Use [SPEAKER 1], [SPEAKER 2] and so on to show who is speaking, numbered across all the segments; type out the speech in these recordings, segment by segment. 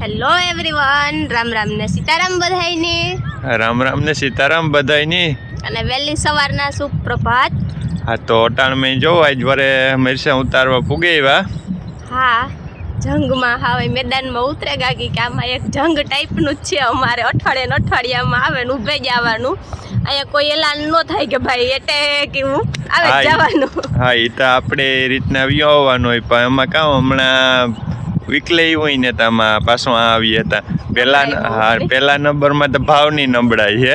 [SPEAKER 1] Hello everyone Ram Ram ને સીતારામ બધાયને.
[SPEAKER 2] રામ રામ ને સીતારામ બધાયની.
[SPEAKER 1] અને વહેલી સવારના સુપ્રભાત.
[SPEAKER 2] હા તો અટાણ મેં જો આજ વરે મરસા ઉતારવા પૂગે એવા.
[SPEAKER 1] હા જંગમાં હવે મેદાનમાં ઉતરે ગાગી કે આમાં એક જંગ ટાઈપનું જ છે અમારે. અઠવાડિયે અઠવાડિયામાં આવે ને ઊભે જવાનું અહીંયા કોઈ એલાન ન થાય કે ભાઈ એટલે કેવું આવે
[SPEAKER 2] હા, ઈ-
[SPEAKER 1] જવાનું.
[SPEAKER 2] હા એ તો આપણે એ રીતના વ્યવ આવવાનું હોય પણ એમાં કાં હમણાં વીકલે હોય ને તામાં પાછું આ આવીએ હતા પહેલા હા પહેલા નંબરમાં તો ભાવની નબળાઈ છે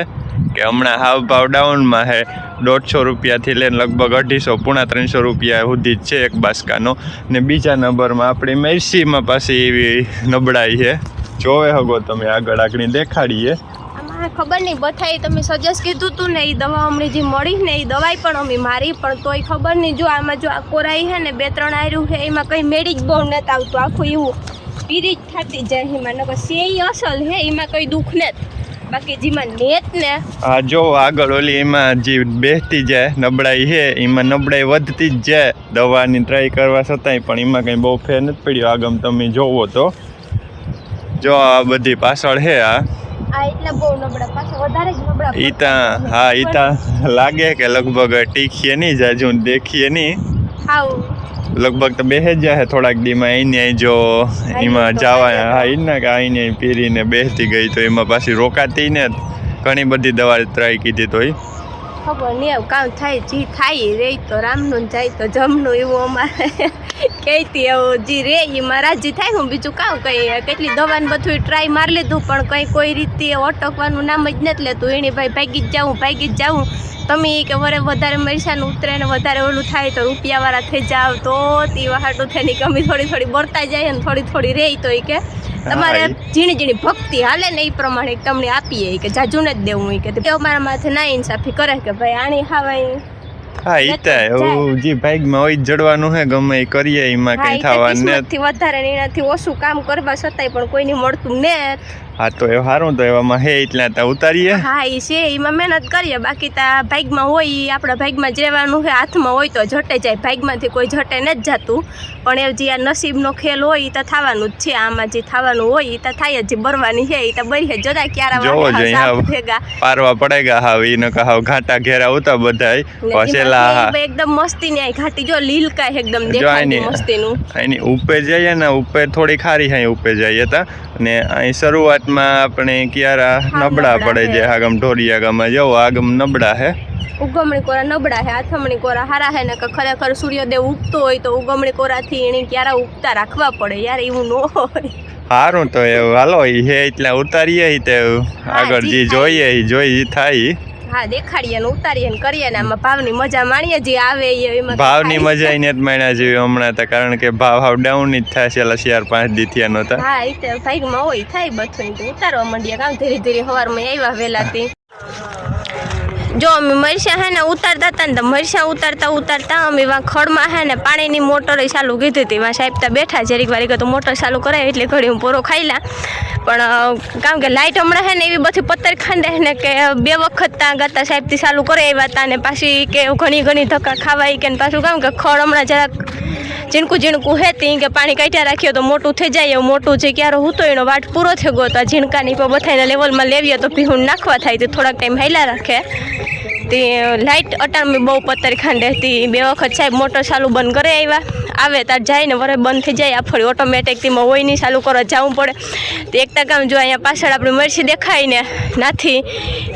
[SPEAKER 2] કે હમણાં હાવ ભાવ ડાઉનમાં છે દોઢસો રૂપિયાથી લઈને લગભગ અઢીસો પૂણા ત્રણસો રૂપિયા સુધી જ છે એક બાસ્કાનો. ને બીજા નંબરમાં આપણી મેરસીમાં પાછી એવી નબળાઈ છે જોવે હગો તમે આગળ આગળ દેખાડીએ.
[SPEAKER 1] ખબર નહીં બથાઈ તમે સજેસ્ટ કીધું તું ને એ દવા અમને જે મળી ને એ દવાઈ પણ અમે મારી, પણ તોય ખબર નહીં, જો આમાં જો આ કોરાઈ છે ને, બે ત્રણ આર્યું છે, એમાં કંઈ મેળી જ બહુ નથી આવતું. આખું એવું પીરી જ થતી જાય એમાં, નકર સેઈ અસલ છે, એમાં કંઈ દુઃખ નથી. બાકી જેમાં નેત ને
[SPEAKER 2] હા જો આગળ ઓલી એમાં જે બેસતી જાય નબળાઈ છે, એમાં નબળાઈ વધતી જ જાય. દવાની ટ્રાય કરવા છતાંય પણ એમાં કંઈ બહુ ફેર નથી પડ્યો. આગમ તમે જોવો તો. જો આ બધી પાછળ છે આ.
[SPEAKER 1] આ એટલે બહુ નબળા પાછા વધારે જ નબળા
[SPEAKER 2] ઈ તાં હા ઈતા લાગે કે લગભગ ટીખીએ નહીં જાજુ દેખીએ નહીં. લગભગ તો બેસે જ જાય થોડાક દીમાં એને અહીં જો એમાં જવા
[SPEAKER 1] હા
[SPEAKER 2] હા ના કે આઈને પીરીને બેસતી ગઈ તો એમાં પાછી રોકાતી ને ઘણી બધી દવા ટ્રાય કીધી તો ઈ
[SPEAKER 1] ખબર નહીં એવું કામ થાય, જી થાય, રે તો રામનું જાય, તો જમનું એવું અમારે. કહેતી એવું જી રે એમાં રાજી થાય, હું બીજું કામ કંઈ કેટલી દવાને બધું ટ્રાય મારી લીધું, પણ કંઈ કોઈ રીતે અટકવાનું નામ જ નથી લેતું. એની ભાઈ, ભાગી જ જાઉં, ભાગી જ જાઉં. તમે એ કે વરે વધારે મરસાનું ઉતરે ને વધારે ઓલું થાય, તો રૂપિયાવાળા થઈ જાવ તો તે હાટું થઈને કમી થોડી થોડી બળતા જાય ને થોડી થોડી રહી તો એ કે. તમારે ઝીણી ઝીણી ભક્તિ હાલે ને એ પ્રમાણે તમને આપીએ કે જાજુ ને જ દેવું કે તે અમારા માથે ના ઇન્સાફી કરે કે ભાઈ આણી હાવાય
[SPEAKER 2] હા ઈ તો એવું જે ભાગમાં હોય જડવાનું હે ગમે એ કરીએ એમાં કઈ થવાનું ને
[SPEAKER 1] વધારે એનાથી ઓછું કામ કરવા છતાંય પણ કોઈને મળતું ને.
[SPEAKER 2] હા તો એ સારું તો એવામાં હે એટલા તા ઉતારીએ.
[SPEAKER 1] હા એ છે એમાં મહેનત કરીએ. બાકી તા ભાગમાં હોય એ આપણા ભાગમાં જ રહેવાનું છે. હાથમાં હોય તો જટે જાય. ભાગમાંથી કોઈ જટે ન જ જતું. પણ એ જે આ નસીબનો ખેલ હોય એ તો થવાનું જ છે. આમાં જે થવાનું હોય એ તો થાય જ બરવાની છે એ તો બરી જોતા ક્યારે
[SPEAKER 2] જોવો જોઈએ, હા. પારવા પડેગા હાવ ન કહાવ ઘાટા ઘેરા ઉતા બધાય.
[SPEAKER 1] ને
[SPEAKER 2] પછેલા
[SPEAKER 1] એકદમ મસ્તી ની ઘાટી. જો લીલકા એકદમ દેખાય
[SPEAKER 2] આની-
[SPEAKER 1] મસ્તીનું.
[SPEAKER 2] એની ઉપર જઈએ ને ઉપર થોડી ખારી હાઈ ઉપર જઈએ તા. અને અહીં શરૂઆતમાં આપણે ક્યારા નબળા પડે
[SPEAKER 1] જે
[SPEAKER 2] છે આગમ ઢોરિયા ગામમાં. જવો આગમ નબળા હે.
[SPEAKER 1] ઉગમણી કોરા નબળા હે આથમણી કોરા હારા હે ને ખરેખર સૂર્યદેવ ઉગતો હોય તો ઉગમણી કોરાથી એને ક્યારે ઉગતા રાખવા પડે યાર એવું ન હોય.
[SPEAKER 2] સારું તો એવું હાલો એ હે એટલે ઉતારીએ તે આગળ
[SPEAKER 1] જે
[SPEAKER 2] જોઈએ એ જોઈ થાય
[SPEAKER 1] હા દેખાડીએ ને ઉતારીએ ને કરીએ ને આમાં ભાવની મજા માણીએ જે આવે એમાં
[SPEAKER 2] ભાવની મજા એને જ માણ્યા જેવી હમણાં તો કારણ કે ભાવ હાવ ડાઉન જ થાય છે ચાર પાંચ દી થયા નહોતા.
[SPEAKER 1] હા એ તો ભાગમાં હોય થાય બધું ઉતારવા માંડીએ કામ ધીરે ધીરે સવારમાં આવ્યા વહેલાથી. જો અમે મરસા હે ને ઉતારતા હતા ને તો મરસા ઉતારતા ઉતારતા અમે વા ખડમાં હે ને પાણીની મોટર ચાલુ કીધી હતી. વાં સાહેબ ત્યાં બેઠા જરીક વારી તો મોટર ચાલુ કરાય એટલે ઘડી હું પોરો ખાઈલા પણ કારણ કે લાઇટ હમણાં હે ને એવી બધી પત્તર ખાંડે ને કે બે વખત ત્યાં ગાતા સાહેબથી ચાલુ કરે આવ્યા હતા ને પાછી કે ઘણી ઘણી ધક્કા ખાવાય કે પાછું કામ કે ખડ હમણાં જરાક ઝીણકું ઝીણકું હેતી કે પાણી કાઢ્યા રાખ્યો તો મોટું થઈ જાય, એવું મોટું છે ક્યારે હતો એનો વાટ પૂરો થઈ ગયો તો આ ઝીણકાની પર બધાના લેવલમાં લેવીએ તો પીહું નાખવા થાય, તો થોડાક ટાઈમ હાલ્યા રાખે. તે લાઇટ અટાણમાં બહુ પત્તર ખાંડે હતી. બે વખત સાહેબ મોટર ચાલુ બંધ કરે આવ્યા આવે તાર જાય ને વરે બંધ થઈ જાય. આ ફરી ઓટોમેટિક તેમાં હોય નહીં, ચાલુ કરવા જવું પડે. તો એકતા કામ જો અહીંયા પાછળ આપણી મરસી દેખાય ને, નાથી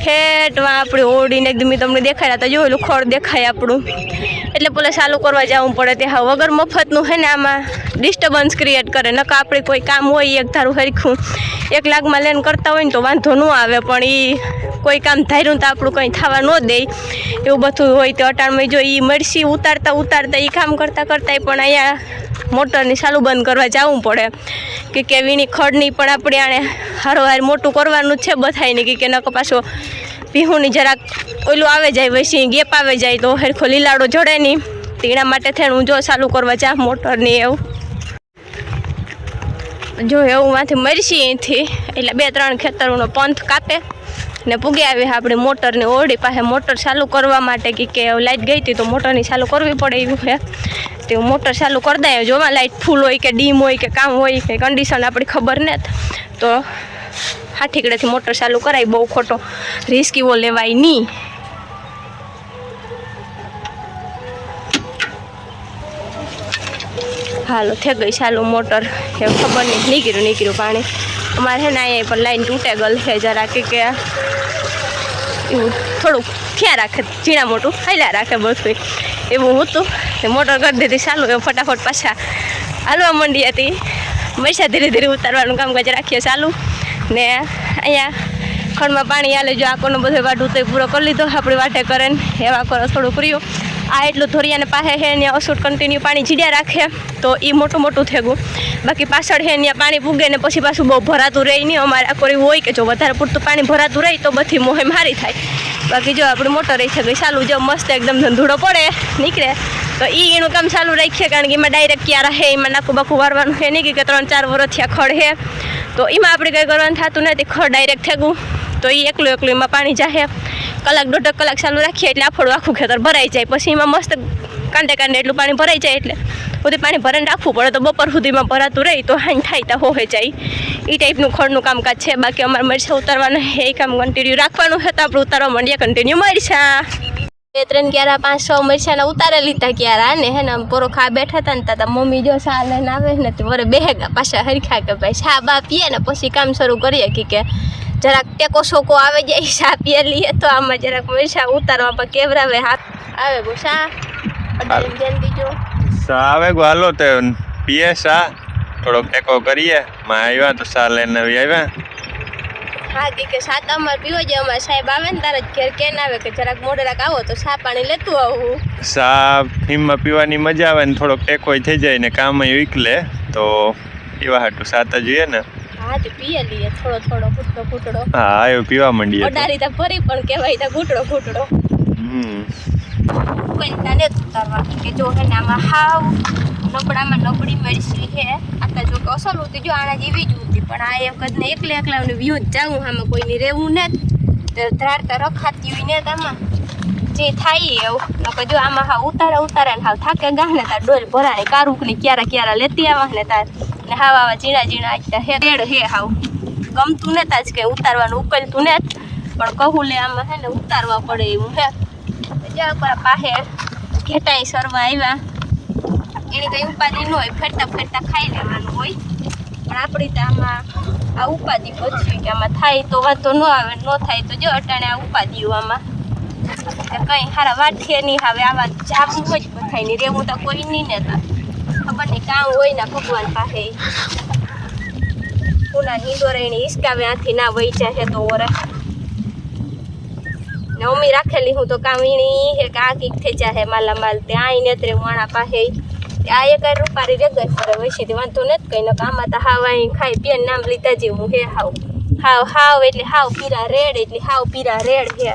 [SPEAKER 1] હેઠમાં આપણી ઓડીને એકદમ તમને દેખાય તો જોયેલું ખોળ દેખાય આપણું. એટલે પેલા ચાલુ કરવા જવું પડે. તે હા, વગર મફતનું હે ને આમાં ડિસ્ટર્બન્સ ક્રિએટ કરે. નકા આપણે કોઈ કામ હોય, એક ધારું હરખું, એક લાખમાં લેન કરતા હોય ને તો વાંધો ન આવે. પણ એ કોઈ કામ ધાર્યું તો આપણું કંઈ થવા ન દે. એવું બધું હોય તો અટાણમાં જો એ મરસી ઉતારતા ઉતારતા એ કામ કરતાં કરતાં પણ અહીંયા મોટરની ચાલુ બંધ કરવા જવું પડે. કે કેવીની ખડની પણ આપણે આણે હારોહાર મોટું કરવાનું છે બધાયને કે કે નકો પાછો પીહુની જરાક ઓલું આવે જાય વસી ગેપ આવે જાય તો હેરખો લીલાડો જડે નહીં. તો એના માટે થઈને હું જો ચાલુ કરવા જા મોટરની એવું. જો એવું માંથી મરસી અહીંથી, એટલે બે ત્રણ ખેતરોનો પંથ કાપે. ને પૂગી આવી આપણે મોટરને ઓરડી પાસે મોટર ચાલુ કરવા માટે કે કે લાઈટ ગઈ હતી તો મોટરની ચાલુ કરવી પડે એવું છે. તે મોટર ચાલુ કરી દઈએ. જોવા લાઇટ ફૂલ હોય કે ડીમ હોય કે કામ હોય કે કન્ડિશન આપણી ખબર ને તો હા ઠીકડેથી મોટર ચાલુ કરાય. બહુ ખોટો રિસ્ક એવો લેવાય નહીં. હાલો, થઈ ગઈ ચાલુ મોટર. ખબર નહીં. નીકળ્યું નીકળ્યું પાણી. અમારે છે ને અહીંયા પણ લાઈન તૂટે ગલ છે જરા કે કે એવું થોડુંક થયા રાખે? ઝીણા મોટું હાલ્યા રાખે બધું એવું હતું. તે મોટર કરી દીધી ચાલુ. એ ફટાફટ પાછા હાલવા માંડી હતી. પૈસા ધીરે ધીરે ઉતારવાનું કામકાજ રાખીએ ચાલુ. ને અહીંયા ખંડમાં પાણી આલે જો આકોનો બધો વાઢું તો પૂરો કરી લીધો. આપણી વાટે કરે ને એવા કરો થોડું કર્યું આ એટલું ધોરિયાને પાસે છે ને અસૂટ કન્ટિન્યુ પાણી જીડ્યા રાખે. તો એ મોટું મોટું થઈ ગયું બાકી પાછળ છે ત્યાં પાણી પૂગે ને પછી પાછું બહુ ભરાતું રહે નહીં. અમારે આ કોઈ હોય કે જો વધારે પૂરતું પાણી ભરાતું રહે તો બધી મોહે મારી થાય. બાકી જો આપણે મોટર રહી છે ગઈ, ચાલુ જો મસ્ત એકદમ ધંધુડો પડે, નીકળે. તો એ એનું કામ ચાલુ રાખીએ કારણ કે એમાં ડાયરેક્ટ ક્યારે હે, એમાં નાખું બાકું વારવાનું છે નહીં કે ત્રણ ચાર વર્ષથી થયા ખડ હે. તો એમાં આપણે કંઈ કરવાનું થતું નથી, ખડ ડાયરેક્ટ થેગું. તો એ એકલું એકલું એમાં પાણી જાહે. કલાક, દોઢ કલાક ચાલુ રાખીએ એટલે આફળું આખું ખેતર ભરાઈ જાય. પછી એમાં મસ્ત કાંડે કાંડે એટલું પાણી ભરાઈ જાય એટલે બધું પાણી ભરાઈને રાખવું પડે. તો બપોર સુધીમાં ભરાતું રહી, તો હાઈ થાય તો હોય જાય. એ ટાઈપનું ખડનું કામકાજ છે. બાકી અમારે મરસા ઉતારવાનું એ કામ કન્ટિન્યુ રાખવાનું છે. તો આપણે ઉતારવા માંડીએ કન્ટિન્યુ મરસા બે, ત્રણ ક્યારા, પાંચ, છ મરચાના ઉતારે લીધા ક્યારા. ને હે ને પોરો ખા બેઠા હતા ને તા મમ્મી જો સા લઈને આવે ને તો વરે બેહેગા પાછા હરખા કે ભાઈ. શા બા પીએ ને પછી કામ શરૂ કરીએ. કે જરાક ટેકો સોકો આવે જાય શા પીએ લઈએ તો આમાં જરાક મરસા ઉતારવા પર કેવરાવે. હાથ આવે ગો
[SPEAKER 2] સા આવે ગો? હાલો તે પીએ સા થોડોક ટેકો કરીએ. માં આવ્યા તો સા લઈને આવી આવ્યા
[SPEAKER 1] હા કે કે સાત અમાર પીવો જે અમાર સાહેબ આવે ને તારે જ કે ના આવે કે જરાક મોડરાક આવો તો સા પાણી લેતું આવું?
[SPEAKER 2] સા ફીમમાં પીવાની મજા આવે ને થોડોક ટેકોય થઈ જાય ને કામ વીકલે તો એવા હાટું સાતા જોઈએ ને.
[SPEAKER 1] હા તે પીએ લઈએ થોડો થોડો ઘૂંટડો ઘૂંટડો.
[SPEAKER 2] હા એ પીવા માંડીએ તો.
[SPEAKER 1] ઓડારી તો ફરી પણ કહેવાય તો ઘૂંટડો ઘૂંટડો.
[SPEAKER 2] હમ.
[SPEAKER 1] કોઈ તને ઉતારવા કે જો હે ને આમાં હાવ નબળામાં નબળી મળશે હે. આતા જો કે અસલ હતી જો આના જેવી જ હતી પણ આ એક જ ને એકલે એકલા વ્યૂ જ જાઉં આમાં કોઈની રહેવું ને તો રખાતી હોય ને આમાં. જે થાય એવું નકર જો આમાં હા ઉતારે ઉતારે ને હાવ થાકે ગાહ ને તાર ડોલ ભરાય કારુકની ક્યારા ક્યારા લેતી આવા ને તાર. ને હાવ આવા ઝીણા ઝીણા આજતા હે રેડ હે હાવ. ગમતું ને તાજ કે ઉતારવાનું ઉકલતું ને પણ કહું લે, આમાં હે ને ઉતારવા પડે એવું હે જ્યાં પર પાસે ઘેટાઈ સરવા આવ્યા એની કંઈ ઉપાધિ ન હોય, ફેરતા ફેરતા ખાઈ લેવાનું હોય. પણ આપણી તો આમાં આ ઉપાધિ પછી કે આમાં થાય તો વાંધો ન આવે, ન થાય તો જો અટાણે આ ઉપાધિઓ આમાં. કંઈ હારા વાઠીએ નહીં, હવે આવા હોય જ બધાય નહીં રેવું તો કોઈ નહીં ને કામ હોય ને ભગવાન પાસે. પૂના હિંદોરે એની હિસકાવે આથી ના વહી જાય તો ઓરે. ને મમ્મી રાખેલી હું તો કામ ઈણી હે કે આ કીક થઈ જાય માલા માલ. તે આ નેત્રે વાણા પાસે. આ એક રૂપારી રેગર કરે વૈસી વાંધો નથી કઈ નક આમાં તો હાવ અહીં ખાઈ પીએ નામ લીધા જેવું હે હાવ. હાવ હાવ એટલે હાવ પીરા રેડ, એટલે હાવ પીરા રેડ હે.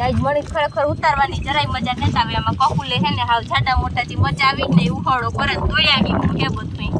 [SPEAKER 1] આજ મણી ખરેખર ઉતારવાની જરાય મજા નથી આવી. આમાં કકુલે હે ને હાવ જાડા મોટાથી મજા આવી ને ઉહાળો કરે તોય આવી કે બધું